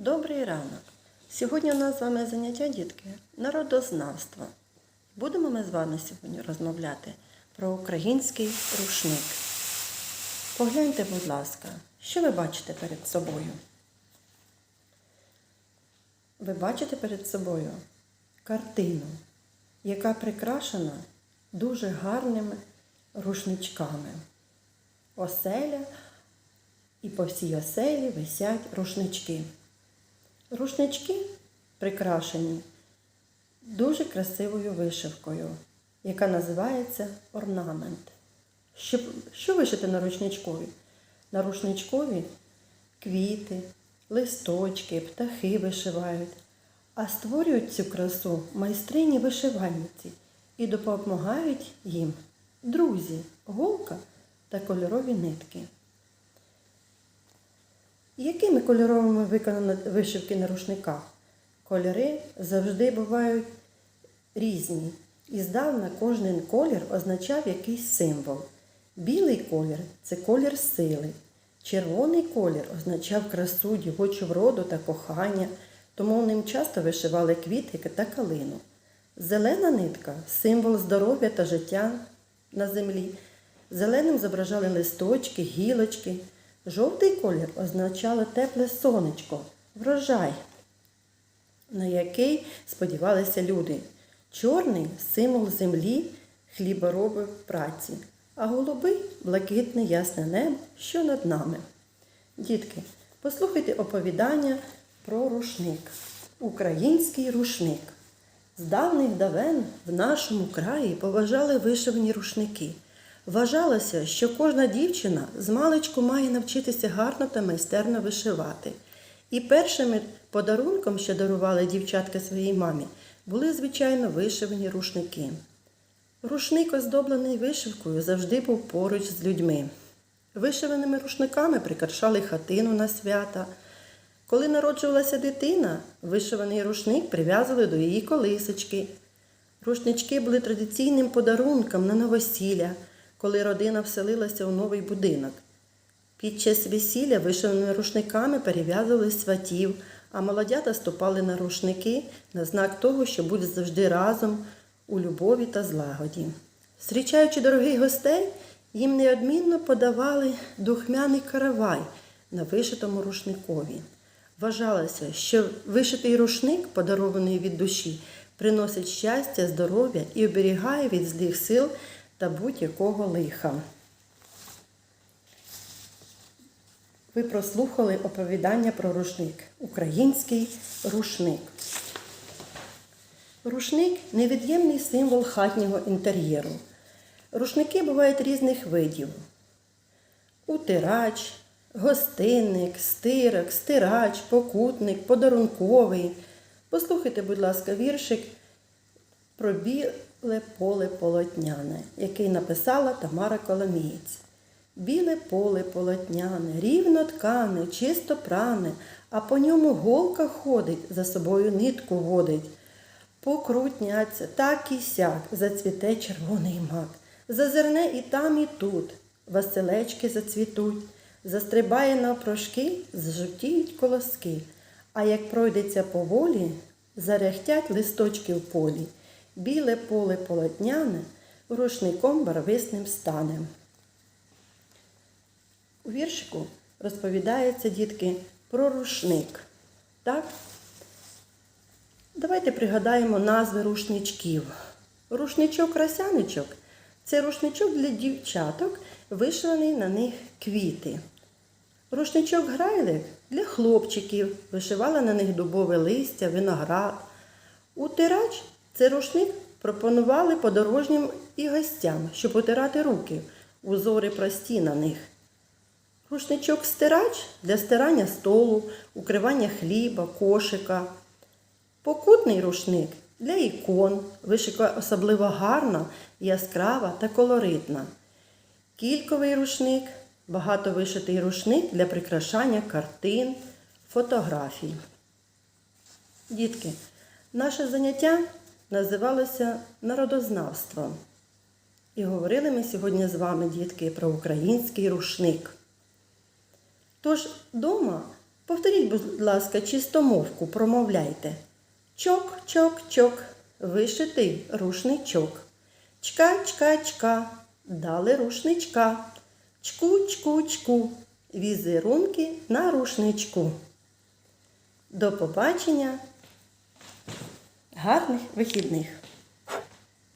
Добрий ранок! Сьогодні у нас з вами заняття, дітки, народознавства. Будемо ми з вами сьогодні розмовляти про український рушник. Погляньте, будь ласка, що ви бачите перед собою? Ви бачите перед собою картину, яка прикрашена дуже гарними рушничками. Оселя і по всій оселі висять рушнички. Рушнички прикрашені дуже красивою вишивкою, яка називається орнамент. Що, що вишити на рушничкові? На рушничкові квіти, листочки, птахи вишивають, а створюють цю красу майстрині вишивальниці і допомагають їм друзі, голка та кольорові нитки. Якими кольоровими виконані вишивки на рушниках? Кольори завжди бувають різні. І здавна кожен колір означав якийсь символ. Білий колір це колір сили. Червоний колір означав красу, дівочу вроду та кохання, тому ним часто вишивали квіти та калину. Зелена нитка символ здоров'я та життя на землі. Зеленим зображали листочки, гілочки. Жовтий колір означало тепле сонечко, врожай, на який сподівалися люди. Чорний символ землі, хлібороби праці, а голубий блакитне ясне небо, що над нами. Дітки, послухайте оповідання про рушник. Український рушник. З давних давен в нашому краї поважали вишивані рушники. Вважалося, що кожна дівчина з маличку має навчитися гарно та майстерно вишивати. І першим подарунком, що дарували дівчатка своїй мамі, були, звичайно, вишивані рушники. Рушник, оздоблений вишивкою, завжди був поруч з людьми. Вишиваними рушниками прикрашали хатину на свята. Коли народжувалася дитина, вишиваний рушник прив'язували до її колисочки. Рушнички були традиційним подарунком на новосілля, коли родина вселилася у новий будинок. Під час весілля вишиваними рушниками перев'язували сватів, а молодята ступали на рушники на знак того, що будуть завжди разом у любові та злагоді. Зустрічаючи дорогих гостей, їм неодмінно подавали духмяний каравай на вишитому рушникові. Вважалося, що вишитий рушник, подарований від душі, приносить щастя, здоров'я і оберігає від злих сил та будь-якого лиха. Ви прослухали оповідання про рушник. Український рушник. Рушник невід'ємний символ хатнього інтер'єру. Рушники бувають різних видів: утирач, гостинник, стирок, стирач, покутник, подарунковий. Послухайте, будь ласка, віршик про поле полотняне, який написала Тамара Коломієць. Біле поле полотняне, рівно ткане, чисто пране, а по ньому голка ходить, за собою нитку водить. Покрутняться, так і сяк, зацвіте червоний мак. Зазирне і там, і тут, василечки зацвітуть, застрибає навпрошки, зжовтіють колоски. А як пройдеться поволі, зарехтять листочки в полі. Біле поле полотняне рушником барвисним стане. У віршику розповідається, дітки, про рушник. Так? Давайте пригадаємо назви рушничків. Рушничок-красяничок це рушничок для дівчаток, вишиваний на них квіти. Рушничок грайлик для хлопчиків, вишивала на них дубове листя, виноград. Утирач це рушник пропонували подорожнім і гостям, щоб утирати руки, узори прості на них. Рушничок стирач для стирання столу, укривання хліба, кошика. Покутний рушник для ікон, вишика особливо гарна, яскрава та колоритна. Кільковий рушник багато вишитий рушник для прикрашання картин, фотографій. Дітки, наше заняття називалося народознавством. І говорили ми сьогодні з вами, дітки, про український рушник. Тож дома Повторіть, будь ласка, чистомовку, промовляйте. Чок, чок, чок, вишитий рушничок. Чка, чка, чка, дали рушничка. Чку, чку, чку, візерунки на рушничку. До побачення. Гарних вихідних!